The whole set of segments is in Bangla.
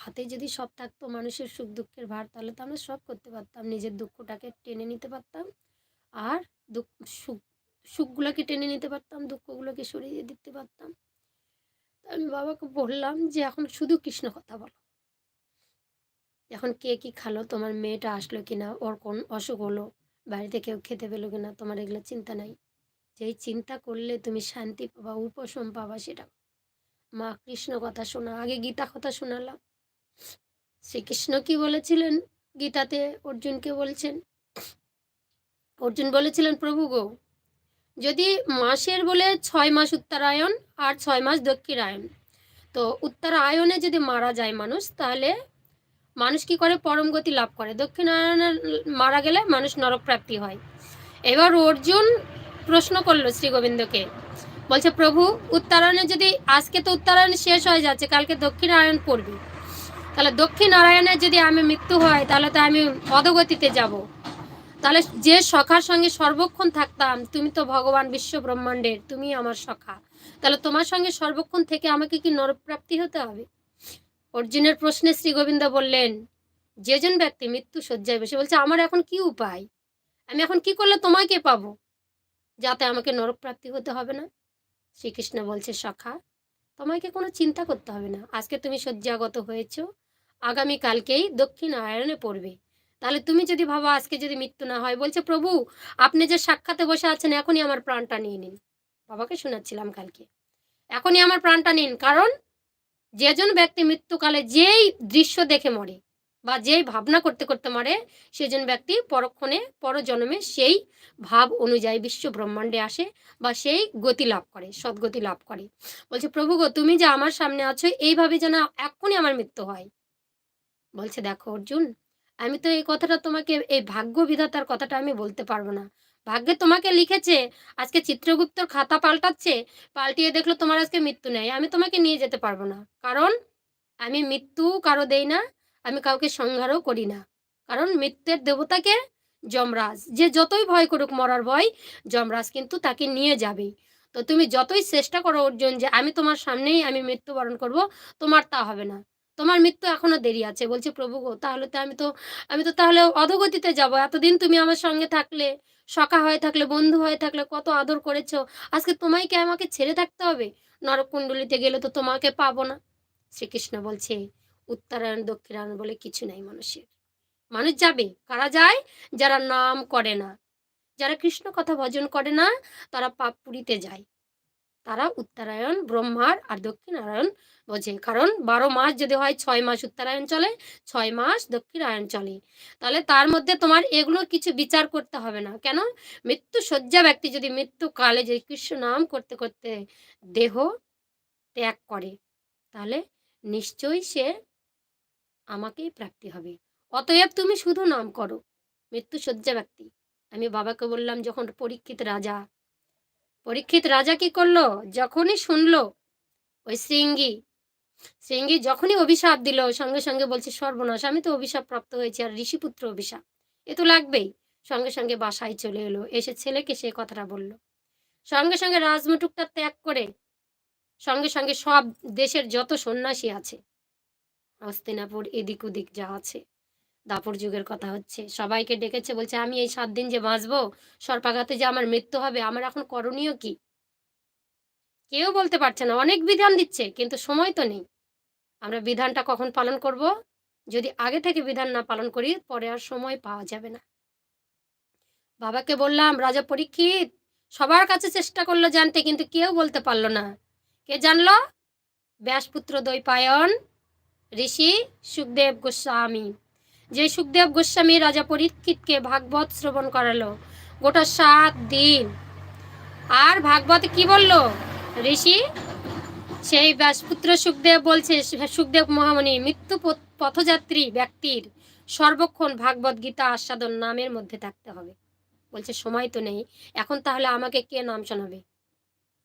হাতে যদি সব থাকতো মানুষের সুখ দুঃখের ভার, তাহলে তো আমরা সব করতে পারতাম। নিজের দুঃখটাকে টেনে নিতে পারতাম। আর দুঃখ, সুখ, সুখগুলোকে টেনে নিতে পারতাম, দুঃখগুলোকে সরিয়ে দিতে পারতাম। আমি বাবাকে বললাম যে, এখন শুধু কৃষ্ণ কথা বলো। এখন কে কি খালো? তোমার মেয়েটা আসলো কি না ওর কোন অসুখ হলো? বাড়িতে কেউ খেতে পেল কি না তোমার এগুলো চিন্তা নাই। যেই চিন্তা করলে তুমি শান্তি পাবা, উপশম পাবা সেটা। মা, কৃষ্ণ কথা শোনা, আগে গীতা কথা শোনালাম। শ্রীকৃষ্ণ কি বলেছিলেন? গীতাতে অর্জুনকে বলছেন। অর্জুন বলেছিলেন, প্রভু গো, যদি মাসের বলে ছয় মাস উত্তরায়ণ আর ছয় মাস দক্ষিণায়ন তো উত্তরায়ণে যদি মারা যায় মানুষ, তাহলে মানুষ কি করে? পরম গতি লাভ করে। দক্ষিণায়নে মারা গেলে মানুষ নরকপ্রাপ্তি হয়। এবার অর্জুন প্রশ্ন করল শ্রী গোবিন্দকে বলছে, প্রভু, উত্তরায়ণে যদি, আজকে তো উত্তরায়ণ শেষ হয়ে যাচ্ছে, কালকে দক্ষিণায়ন পড়বি। তাহলে দক্ষিণ নারায়ণের যদি আমি মৃত্যু হয়, তাহলে তো আমি অধগতিতে যাব। তাহলে যে সখার সঙ্গে সর্বক্ষণ থাকতাম, তুমি তো ভগবান বিশ্ব ব্রহ্মাণ্ডের তুমি আমার সখা। তাহলে তোমার সঙ্গে সর্বক্ষণ থেকে আমাকে কি নরপ্রাপ্তি হতে হবে? অর্জুনের প্রশ্নে শ্রী গোবিন্দ বললেন যেজন ব্যক্তি মৃত্যু শয্যায় বসে, বলছে, আমার এখন কি উপায়? আমি এখন কি করলে তোমাকে পাবো? যাতে আমাকে নরকপ্রাপ্তি হতে হবে না শ্রীকৃষ্ণ বলছে, সখা তোমাকে কোনো চিন্তা করতে হবে না। আজকে তুমি শয্যাগত হয়েছো আগামীকালকেই দক্ষিণ আয়রনে পড়বে। তাহলে তুমি যদি ভাবো আজকে যদি মৃত্যু না হয়, বলছে, প্রভু, আপনি যে সাক্ষাতে বসে আছেন, এখনই আমার প্রাণটা নিয়ে নিন। বাবাকে শোনাচ্ছিলাম কালকে। এখনই আমার প্রাণটা নিন, কারণ যেজন ব্যক্তি মৃত্যুকালে যেই দৃশ্য দেখে মরে বা যেই ভাবনা করতে করতে মরে, সেজন ব্যক্তি পরক্ষণে, পরজন্মে সেই ভাব অনুযায়ী বিশ্ব ব্রহ্মাণ্ডে আসে বা সেই গতি লাভ করে, সদ্গতি লাভ করে। বলছে, প্রভু গো, তুমি যে আমার সামনে আছো, এইভাবে যেন এখনই আমার মৃত্যু হয়। বলছে, দেখো অর্জুন, আমি তো এই কথাটা তোমাকে, এই ভাগ্য বিধাতার কথাটা আমি বলতে পারব না। ভাগ্যে তোমাকে লিখেছে, আজকে চিত্রগুপ্তর খাতা পাল্টাচ্ছে, পাল্টিয়ে দেখল তোমার আজকে মৃত্যু নেই। আমি তোমাকে নিয়ে যেতে পারব না। কারণ, আমি মৃত্যু কারও দেই না, আমি কাউকে সংহারও করি না। কারণ, মৃত্যুর দেবতাকে যমরাজ, যে যতই ভয় করুক মরার ভয়, যমরাজ কিন্তু তাকে নিয়ে যাবেই তো তুমি যতই চেষ্টা করো অর্জুন, যে আমি তোমার সামনেই আমি মৃত্যুবরণ করব, তোমার তা হবে না। তোমার মৃত্যু এখনও দেরি আছে। বলছে, প্রভু গো, তাহলে তো আমি তো আমি তো তাহলে অধগতিতে যাব। এতদিন তুমি আমার সঙ্গে থাকলে, সখা হয়ে থাকলে, বন্ধু হয়ে থাকলে, কত আদর করেছ। আজকে তোমায় কি আমাকে ছেড়ে থাকতে হবে? নরকুণ্ডলিতে গেলে তো তোমাকে পাবো না। শ্রীকৃষ্ণ বলছে, উত্তরায়ণ, দক্ষিণায়ণ বলে কিছু নাই মানুষের। মানুষ যাবে, কারা যায়? যারা নাম করে না। যারা কৃষ্ণ কথা ভজন করে না, তারা পাপ পুরীতে যায়। তারা উত্তরায়ণ, ব্রহ্মার আর দক্ষিণারায়ণ বোঝে। কারণ বারো মাস যদি হয়, ছয় মাস উত্তরায়ণ চলে, ছয় মাস দক্ষিণায়ণ চলে। তাহলে তার মধ্যে তোমার এগুলো কিছু বিচার করতে হবে না। কেন? মৃত্যু শয্যা ব্যক্তি যদি মৃত্যুকালে যদি কৃষ্ণ নাম করতে করতে দেহ ত্যাগ করে, তাহলে নিশ্চয়ই সে আমাকেই প্রাপ্তি হবে। অতএব তুমি শুধু নাম করো মৃত্যু শয্যা ব্যক্তি। আমি বাবাকে বললাম, যখন পরীক্ষিত রাজা পরীক্ষিত রাজা কি করল? যখনই শুনলো, ওই শৃঙ্গি শৃঙ্গি যখনই অভিশাপ দিল, সঙ্গে সঙ্গে বলছে, সর্বনাশ, আমি তো অভিশাপ প্রাপ্ত হয়েছি, আর ঋষিপুত্র অভিশাপ। এ তো লাগবেই। সঙ্গে সঙ্গে বাসায় চলে এলো। এসে ছেলেকে সে কথাটা বলল। সঙ্গে সঙ্গে রাজমুটুকটা ত্যাগ করে, সঙ্গে সঙ্গে সব দেশের যত সন্ন্যাসী আছে হস্তিনাপুর এদিক ওদিক যা আছে দাপর যুগের কথা হচ্ছে। সবাইকে ডেকেছে, বলছে, আমি এই সাত দিন যে বাঁচবো, সর্পাঘাতে যে আমার মৃত্যু হবে, আমার এখন করণীয় কি? কেউ বলতে পারছে না, অনেক বিধান দিচ্ছে, কিন্তু সময় তো নেই। আমরা বিধানটা কখন পালন করব? যদি আগে থেকে বিধান না পালন করি, পরে আর সময় পাওয়া যাবে না। বাবাকে বললাম, রাজা পরীক্ষিত, সবার কাছে চেষ্টা করল জানতে, কিন্তু কেউ বলতে পারল না। কে জানলো? ব্যাসপুত্র দৈপায়ন ঋষি সুখদেব গোস্বামী। যে সুখদেব গোস্বামী রাজা পরীক্ষিতকে ভাগবত শ্রবণ করালো। গোটা সাত দিন। আর ভাগবত কি বলল? ঋষি, সেই ব্যাসপুত্র সুখদেব বলছে, সুখদেব মহামণি, মৃত্যু পথযাত্রী ব্যক্তির সর্বক্ষণ ভাগবত গীতা আস্বাদন নামের মধ্যে থাকতে হবে। বলছে, সময় তো নেই। এখন তাহলে আমাকে কে নাম শোনাবে?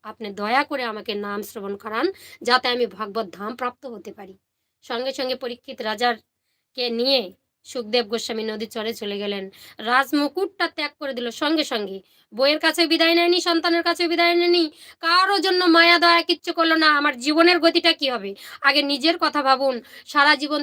আপনি দয়া করে আমাকে নাম শ্রবণ করান, যাতে আমি ভাগবত ধাম প্রাপ্ত হতে পারি। সঙ্গে সঙ্গে পরীক্ষিত রাজার কে নিয়ে সুখদেব গোস্বামী নদী চরে চলে গেলেন। রাজমুকুটটা ত্যাগ করে দিল সঙ্গে সঙ্গে। বইয়ের কাছে বিদায় নেয়নি, সন্তানের কাছে বিদায় নেয়নি। কারোর জন্য মায়া, দয়া কিচ্ছু করল না। আমার জীবনের গতিটা কি হবে? আগে নিজের কথা ভাবুন। সারা জীবন